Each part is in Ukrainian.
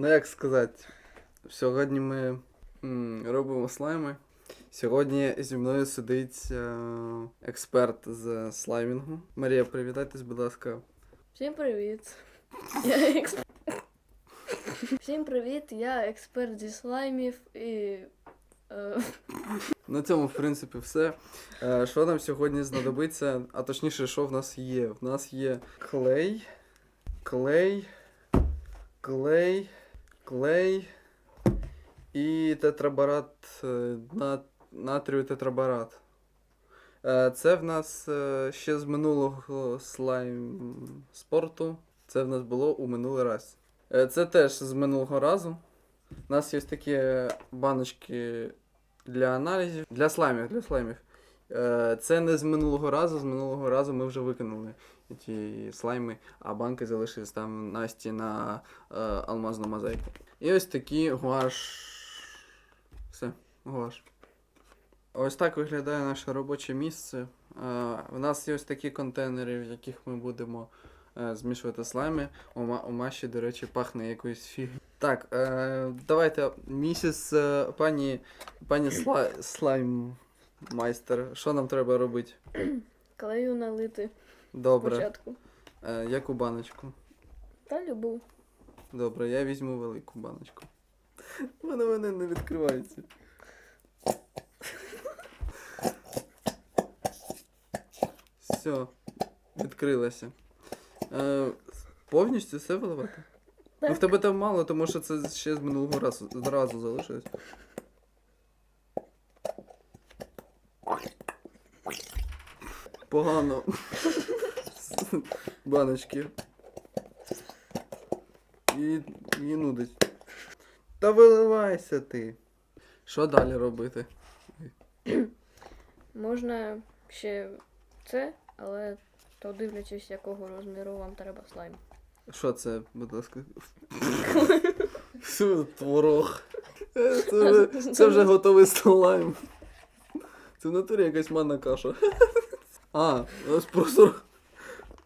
Ну як сказати, сьогодні ми м, робимо слайми. Сьогодні зі мною сидить е, експерт з слаймінгу. Марія, привітайтесь, будь ласка. Всім привіт. Я експ... Всім привіт, я експерт зі слаймів і. Е, На цьому, в принципі, все. Е, Що нам сьогодні знадобиться? А точніше, що в нас є? В нас є клей, клей, клей, клей і тетрабарат, е, натрію тетрабарат. Е, Це в нас е, ще з минулого слайм спорту. Це в нас було у минулий раз. Це теж з минулого разу. У нас є такі баночки для аналізів. Для слаймів, для слаймів. Це не з минулого разу, з минулого разу ми вже викинули ті слайми, а банки залишились там Насті на е, алмазну мозаїку. І ось такі гуаш. Все, гуаш. Ось так виглядає наше робоче місце. Е, У нас є ось такі контейнери, в яких ми будемо е, змішувати слайми. У, у Маші, до речі, пахне якоюсь фіг. Так, е, давайте, місіс е, пані, пані сла, слайм майстер, що нам треба робити? клею налити Добре. спочатку. Е, яку баночку? Та любу. Добре, я візьму велику баночку. Вона мене не відкривається. Все, відкрилася. Е, повністю все виливати? Ну, в Так. тебе там мало, тому що це ще з минулого разу зразу залишилось. Погано. Баночки. І, і нудить. Та виливайся ти. Що далі робити? Можна ще це, але то дивлячись, якого розміру вам треба слайм. Що це, будь ласка? Творог. Це вже, це вже готовий слайм. Це в натурі якась манна каша. А, нас просор...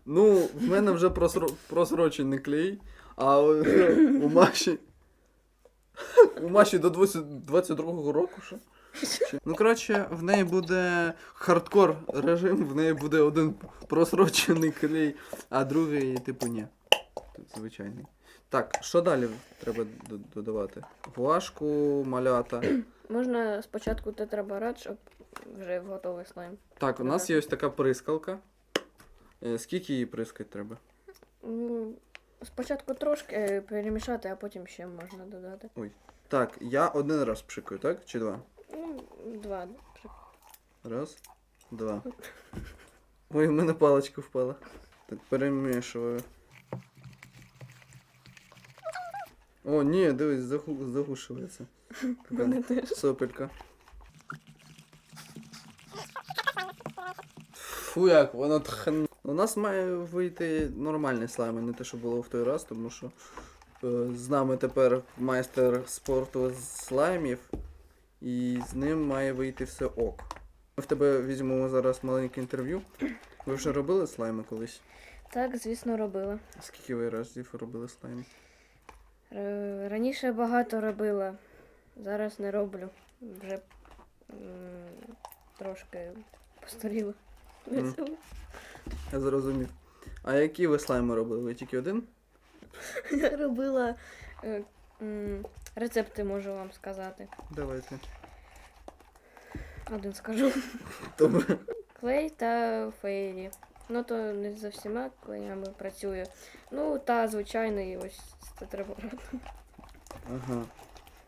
Ну, в мене вже просро... просрочений клей, а у Маші. У Маші до 20 22-го року. Чи- Ну, коротше, в неї буде хардкор режим, в неї буде один просрочений клей, а другий, типу, ні. Звичайний. Так, що далі треба додавати? Гуашку, малята. Можна спочатку тетрабарат, щоб вже в готовий слайм. Так, у нас є ось така прискалка. Е, Скільки її прискати треба? Ну, Спочатку трошки е, перемішати, а потім ще можна додати. Так, я один раз пшикаю, так? Чи два? Ну, два. Раз, два. Ой, в мене паличка впала. Так, перемішую. О, ні, дивись, загу... загушується. Така Мене теж. сопелька. Фу, як воно тхан. У нас має вийти нормальний слайм, а не те, що було в той раз, тому що е, з нами тепер майстер спорту з слаймів, і з ним має вийти все ок. Ми в тебе візьмемо зараз маленьке інтерв'ю. Ви вже робили слайми колись? Так, звісно, робила. Скільки ви разів робили слайм? Р- Раніше багато робила, зараз не роблю. Вже м, трошки постаріла. Я зрозумів. А які ви слайми робили? Ви тільки один? Я робила е, м, рецепти, можу вам сказати. Давайте. Один скажу. Добре. Клей та фейрі. Ну то не за всіма клеями працює. Ну та звичайний ось це треба брати. Ага.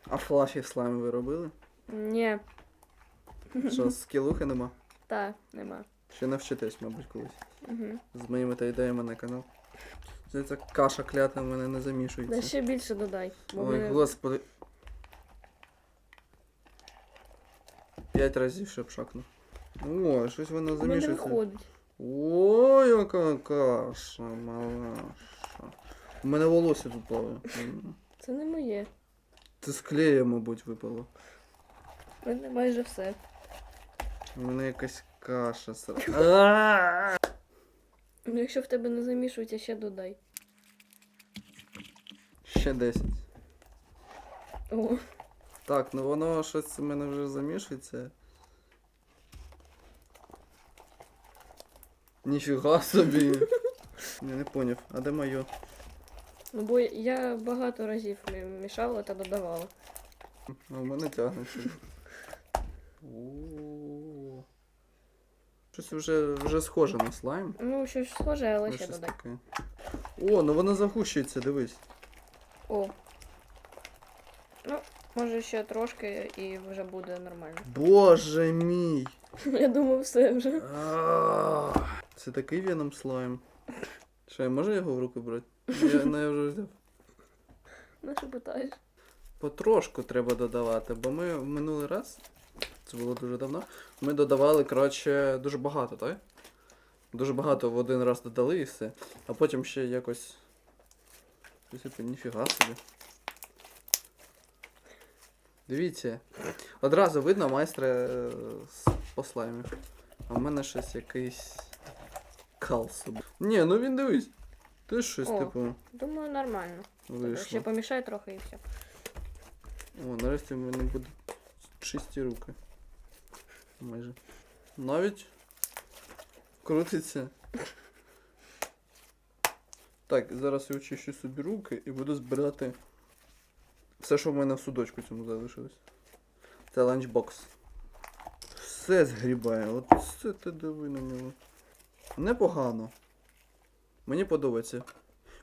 А флафі слайм ви робили? Ні, Що, скілухи нема? та нема. Ще навчитесь, мабуть, колись. Угу. З моїми та ідеями на канал. Це каша клята в мене не Да замішується. ще більше додай. бо Ой, мене- господи. П'ять разів ще пшакнув. О, щось воно замішується. виходить. Ой, яка каша, малаша. У мене волосся тут плаває. Це не моє. Це з клея, мабуть, випало. У мене майже все. У мене якась каша. сра- Ну, якщо в тебе не замішується, ще додай. Ще 10. О, Так, ну воно щось у мене вже замішується. Ніфіга собі. Я не поняв, а де моє? ну бо я багато разів мі- мішала та додавала. А в мене тягнеться. Щось вже, вже схоже на слайм. Ну, щось схоже, але Ну, ще щось додай. таке. О, ну воно загущується, дивись. О. Ну, може ще трошки і вже буде нормально. Боже мій! Я думаю, все вже. А, Це такий веном слайм. Що, я можу його в руки брати? Я, ну, я вже взяв. Ну, що питаєш? Потрошку треба додавати, бо ми в минулий раз, це було дуже давно, ми додавали, коротше, дуже багато, так? Дуже багато в один раз додали і все. А потім ще якось. Типу, ніфіга собі. Дивіться. Одразу видно майстра е, з по слаймі. А в мене щось якийсь кал собі. Ні, ну він дивись. Ти щось, О. типу, Думаю, нормально. Ще вийшло. помішай трохи і все. О, нарешті в мене будуть чисті руки. Майже. Навіть крутиться. Так, зараз я очищу собі руки і буду збирати все, що в мене в судочку цьому залишилось. Це ланчбокс. Все згрібає. От все ти диви на нього. Непогано. Мені подобається.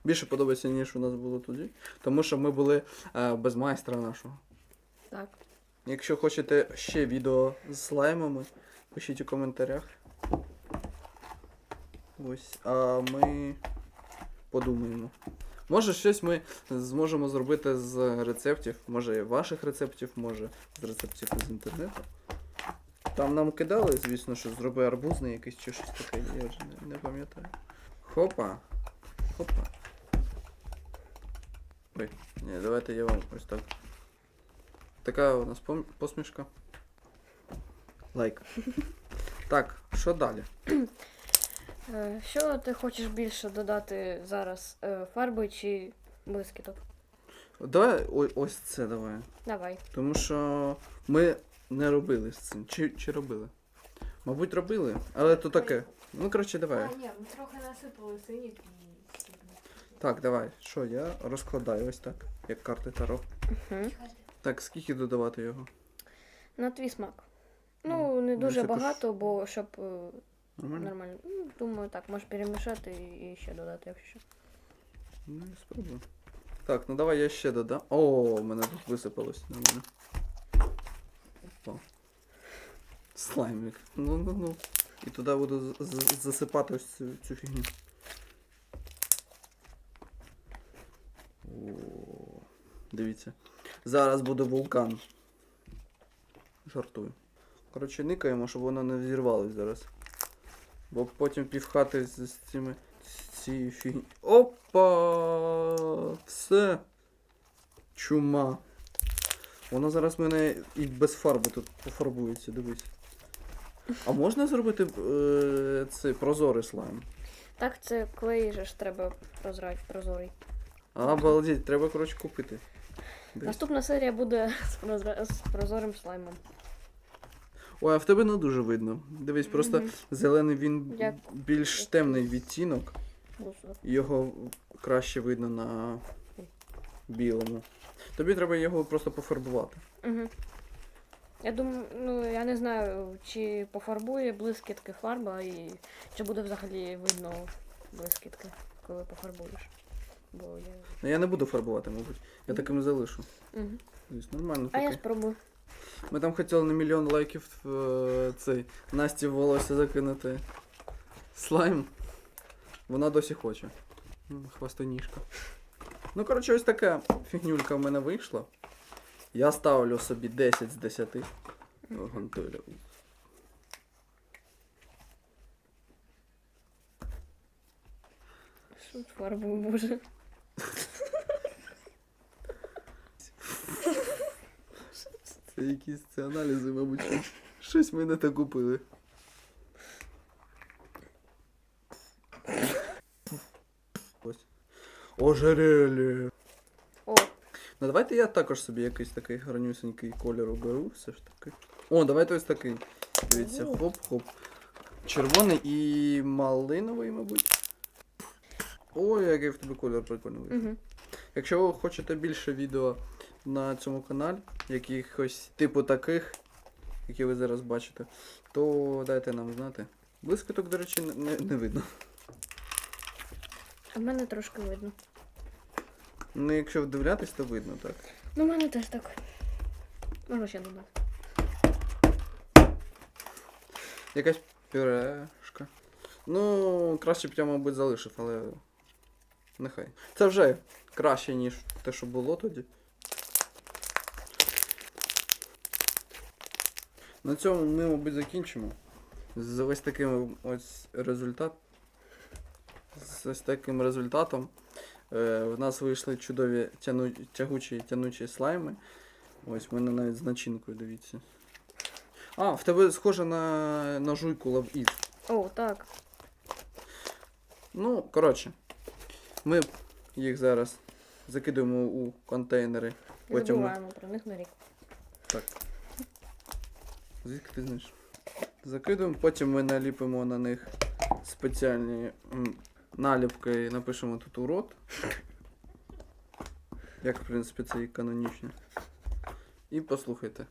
Більше подобається, ніж у нас було тоді. Тому що ми були е, без майстра нашого. Так. Якщо хочете ще відео з слаймами, пишіть у коментарях. Ось, а ми подумаємо. Може щось ми зможемо зробити з рецептів, може ваших рецептів, може з рецептів з інтернету. Там нам кидали, звісно, що зроби арбузний якийсь чи щось таке, я вже не, не пам'ятаю. Хопа. Хопа. Ой, ні, давайте я вам ось так. Така у нас пом- посмішка. Лайк. Так, що далі? Е, Що ти хочеш більше додати зараз? Е, Фарби чи блискіток? Давай о- ось це давай. Давай. Тому що ми не робили з цим. Чи, чи робили? Мабуть, робили, але то таке. Ну, коротше, давай. А, ні, ми трохи насипали синік і Так, давай. Що, я розкладаю ось так, як карти Таро. Угу. Так, скільки додавати його? На твій смак. Ну, не дуже це також- багато, бо щоб е, Нормально? нормально. Ну, думаю, так, можеш перемішати і і ще додати, якщо що. Ну, я спробую. Так, ну давай я ще додам. О, у мене тут висипалось нормально. Опа. Слаймик. Ну, ну, ну. І туди буду з- з- засипати ось цю, цю фігню. О, дивіться. Зараз буде вулкан. Жартую. Коротше, никаємо, щоб воно не взірвалось зараз. Бо потім півхати з, цими цією фігні. Опа! Все. Чума. Воно зараз мене і без фарби тут пофарбується, дивись. А можна зробити е, цей прозорий слайм? Так, це клей же ж треба прозрати, прозорий. А, обалдеть, треба, коротше, купити. Наступна серія буде з, прозра... з прозорим слаймом. Ой, а в тебе не дуже видно. Дивись, просто Мгм. зелений він Як- більш темний відтінок. Його краще видно на білому. Тобі треба його просто пофарбувати. Угу. Я думаю, ну я не знаю, чи пофарбує блискітки фарба і чи буде взагалі видно блискітки, коли пофарбуєш. Бо я. Ну я не буду фарбувати, мабуть. Я таким і залишу. Угу. Дивись, нормально А я таке. спробую. Ми там хотіли на мільйон лайків е, цей Насті в волосся закинути слайм. Вона досі хоче. М, Хвастоніжка. Ну, коротше, ось така фігнюлька в мене вийшла. Я ставлю собі 10 з 10. О, Гантеля. Що з боже. Це якісь це аналізи, мабуть. Щось ми не так купили. Ось. Ожерелье. О, Ну давайте я також собі якийсь такий гарнюсенький кольор оберу, все ж таки. О, давайте ось такий. Дивіться, хоп-хоп. Червоний і малиновий, мабуть. Ой, який в тебе кольор прикольний. Угу. Якщо ви хочете більше відео на цьому каналі, якихось типу таких, які ви зараз бачите, то дайте нам знати. Блискіток, до речі, не, не, видно. А в мене трошки видно. Ну, якщо вдивлятись, то видно, так. Ну, в мене теж так. Можна ще додати. Якась пюрешка. Ну, краще б я, мабуть, залишив, але. Нехай. Це вже краще, ніж те, що було тоді. На цьому ми, мабуть, закінчимо. З ось таким ось результат. З ось таким результатом. Е, в нас вийшли чудові тяну... тягучі тянучі слайми. Ось в мене навіть з начинкою, дивіться. А, в тебе схоже на, на жуйку Love It. О, так. Ну, коротше, ми їх зараз закидуємо у контейнери. І Потім- забуваємо про них на рік. Так. Звідки ти знаєш? Закидуємо, потім ми наліпимо на них спеціальні наліпки і напишемо тут урод. Як, в принципі, це і канонічно. І послухайте.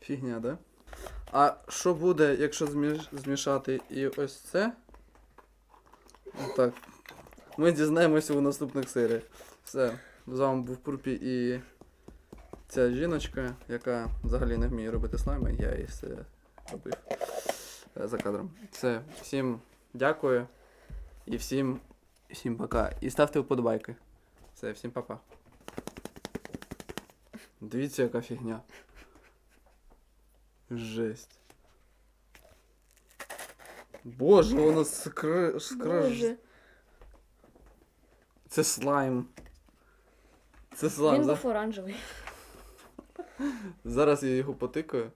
Фігня, да? А що буде, якщо зміш... змішати і ось це? Так. Ми дізнаємося у наступних серіях. Все. З вами був Пурпі і ця жіночка, яка взагалі не вміє робити слайми, я їй все робив е, за кадром. Все, всім дякую. І всім, всім пока. І ставте вподобайки. Все, всім па-па. Дивіться, яка фігня. Жесть. Боже, воно скр... скр... Боже. Це слайм. Це слайм. Він був оранжевий. Зараз я його потикаю.